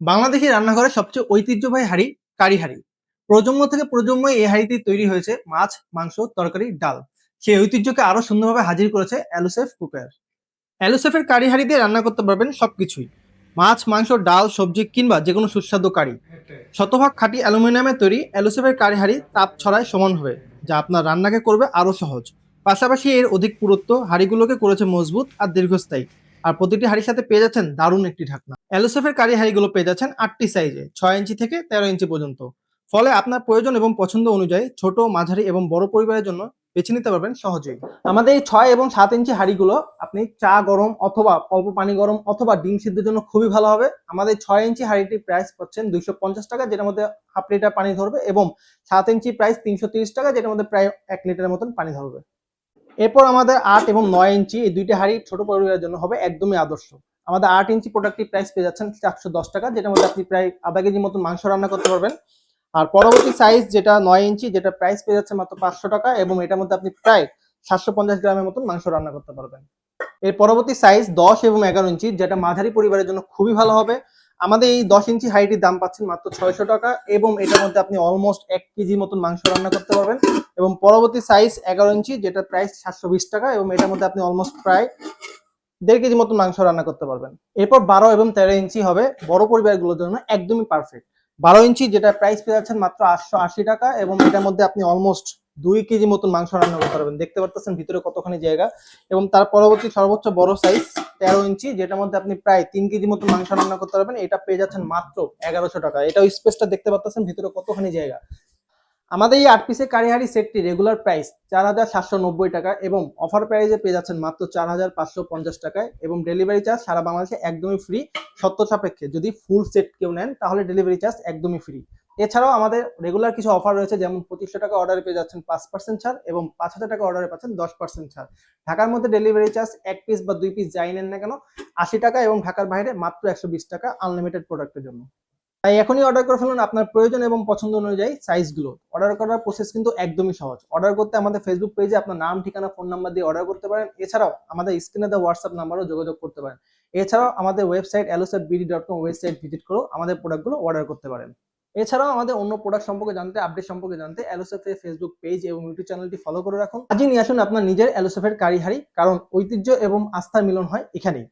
বাংলাদেশি রান্নাঘরের সবচেয়ে ঐতিহ্যবাহী হাঁড়ি কারি হাঁড়ি। প্রজন্ম থেকে প্রজন্ম এই হাঁড়িটি তৈরি হয়েছে মাছ, মাংস, তরকারি, ডাল। সেই ঐতিহ্যকে আরও সুন্দরভাবে হাজির করেছে অ্যালুসেফ কুকার। অ্যালুসেফের কারি হাঁড়ি দিয়ে রান্না করতে পারবেন সবকিছুই। মাছ, মাংস, ডাল, সবজি কিংবা যে কোনো সুস্বাদু কারি। শতভাগ খাঁটি অ্যালুমিনিয়ামের তৈরি অ্যালুসেফের কারি হাঁড়ি তাপ ছড়ায় সমানভাবে যা আপনার রান্নাকে করবে আরও সহজ। পাশাপাশি এর অধিক পুরুত্ব হাঁড়িগুলোকে করেছে মজবুত আর দীর্ঘস্থায়ী। আর প্রতিটি হাঁড়ির সাথে পেয়ে যাচ্ছেন দারুণ একটি ঢাকনা। অ্যালোসেফের কারি হাঁড়িগুলো পেয়ে যাচ্ছেন আটটি সাইজে ছয় ইঞ্চি থেকে তেরো ইঞ্চি পর্যন্ত। ফলে আপনার প্রয়োজন এবং পছন্দ অনুযায়ী ছোট, মাঝারি এবং বড় পরিবারের জন্য বেছে নিতে পারবেন সহজেই। আমাদের এই ছয় এবং সাত ইঞ্চি হাঁড়িগুলো আপনি চা গরম অথবা অল্প পানি গরম অথবা ডিম সিদ্ধের জন্য খুবই ভালো হবে। আমাদের ছয় ইঞ্চি হাঁড়িটির প্রাইস পাচ্ছেন দুইশো পঞ্চাশ টাকা, যেটার মধ্যে হাফ লিটার পানি ধরবে এবং সাত ইঞ্চি প্রাইস তিনশো তিরিশ টাকা, যেটার মধ্যে প্রায় এক লিটারের মতন পানি ধরবে। এরপর আমাদের আট এবং নয় ইঞ্চি, এই দুইটা হাঁড়ি ছোট পরিবারের জন্য হবে একদমই আদর্শ। আমাদের আট ইঞ্চি প্রোডাক্টটির প্রাইস পেয়ে যাচ্ছেন চারশো দশ টাকা, যেটার মধ্যে আপনি প্রায় আধা কেজির মতো মাংস রান্না করতে পারবেন। আর পরবর্তী সাইজ যেটা নয় ইঞ্চি, যেটা প্রাইস পেয়ে যাচ্ছে মাত্র পাঁচশো টাকা এবং এটার মধ্যে আপনি প্রায় সাতশো পঞ্চাশ গ্রামের মতন মাংস রান্না করতে পারবেন। এর পরবর্তী সাইজ দশ এবং এগারো ইঞ্চি, যেটা মাঝারি পরিবারের জন্য খুবই ভালো হবে। আমাদের এই দশ ইঞ্চি হাইটির দাম পাচ্ছেন মাত্র ছয়শো টাকা এবং এটার মধ্যে আপনি অলমোস্ট এক কেজি মতন মাংস রান্না করতে পারবেন। এবং পরবর্তী সাইজ এগারো ইঞ্চি যেটা প্রাইস সাতশো বিশ টাকা এবং এটার মধ্যে আপনি অলমোস্ট প্রায় দেড় কেজি মতন মাংস রান্না করতে পারবেন। এরপর বারো এবং তেরো ইঞ্চি হবে, বড় পরিবারগুলোর জন্য একদমই পারফেক্ট বারো ইঞ্চি যেটা প্রাইস পেয়ে যাচ্ছেন মাত্র আটশো আশি টাকা এবং এটার মধ্যে আপনি অলমোস্ট দুই কেজি মতন মাংস রান্না করতে পারবেন। দেখতে পারতেছেন ভিতরে কতখানি জায়গা। এবং তার পরবর্তী সর্বোচ্চ বড় সাইজ তেরো ইঞ্চি, যেটার মধ্যে আপনি প্রায় তিন কেজি মতো মাংস রান্না করতে পারবেন। এটা পেয়ে যাচ্ছেন মাত্র এগারোশো টাকা। এটা স্পেসটা দেখতে পাচ্ছেন ভিতরে কতখানি জায়গা। আমাদের এই আট পিসের কারিহারি সেটটি রেগুলার প্রাইস চার হাজার সাতশো নব্বই টাকা এবং অফার প্রাইসে পেয়ে যাচ্ছেন মাত্র চার হাজার পাঁচশো পঞ্চাশ টাকায় এবং ডেলিভারি চার্জ সারা বাংলাদেশে একদমই ফ্রি সত্য সাপেক্ষে। যদি ফুল সেট কেউ নেন, তাহলে ডেলিভারি চার্জ একদমই ফ্রি এছাড়াও আমাদের রেগুলার কিছু অফার রয়েছে, যেমন পঁচিশশো টাকা অর্ডারে পেয়ে যাচ্ছেন পাঁচ পার্সেন্ট ছাড় এবং পাঁচ হাজার টাকা অর্ডারে পাচ্ছেন দশ পার্সেন্ট ছাড়। ঢাকার মধ্যে ডেলিভারি চার্জ এক পিস বা দুই পিস যাই নেন না কেন, আশি টাকা এবং ঢাকার বাইরে মাত্র একশো বিশ টাকা আনলিমিটেড প্রোডাক্টের জন্য। তাই এখনই অর্ডার করে ফেলুন আপনার প্রয়োজন এবং পছন্দ অনুযায়ী সাইজগুলো অর্ডার করার প্রসেস কিন্তু একদমই সহজ। অর্ডার করতে আমাদের ফেসবুক পেজে আপনার নাম, ঠিকানা ফোন নাম্বার দিয়ে অর্ডার করতে পারেন। এছাড়াও আমাদের স্ক্রিনে দেওয়া হোয়াটসঅ্যাপ নাম্বারও যোগাযোগ করতে পারেন। এছাড়াও আমাদের website অ্যালোসেট BD dot com website visit করেও আমাদের প্রোডাক্টগুলো অর্ডার করতে পারেন। এছাড়াও আমাদের অন্য প্রোডাক্ট সম্পর্কে জানতে আপডেট সম্পর্কে জানতে অ্যালোসেফের ফেসবুক পেজ এবং ইউটিউব চ্যানেলটি ফলো করে রাখুন। আজই নিয়ে আসুন আপনার নিজের অ্যালোসেফের কারিহারি, কারণ ঐতিহ্য এবং আস্থার মিলন হয় এখানেই।